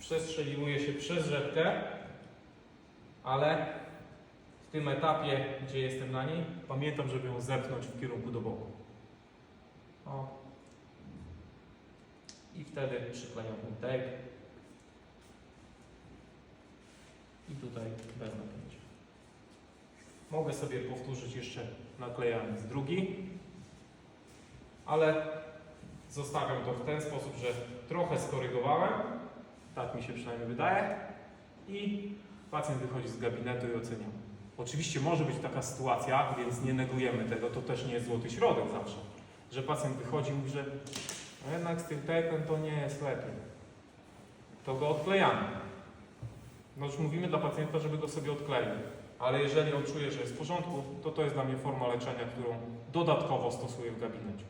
przestrzeliwuje się przez rzepkę, ale w tym etapie, gdzie jestem na niej, pamiętam, żeby ją zepchnąć w kierunku do boku. O. I wtedy przyklejam tape. I tutaj bez napięcia. Mogę sobie powtórzyć jeszcze naklejając drugi, ale zostawiam to w ten sposób, że trochę skorygowałem, tak mi się przynajmniej wydaje, i pacjent wychodzi z gabinetu i oceniam. Oczywiście może być taka sytuacja, więc nie negujemy tego, to też nie jest złoty środek zawsze, że pacjent wychodzi i mówi, że no jednak z tym tape'em to nie jest lepiej. To go odklejamy. No już mówimy dla pacjenta, żeby go sobie odkleił. Ale jeżeli on czuje, że jest w porządku, to to jest dla mnie forma leczenia, którą dodatkowo stosuję w gabinecie.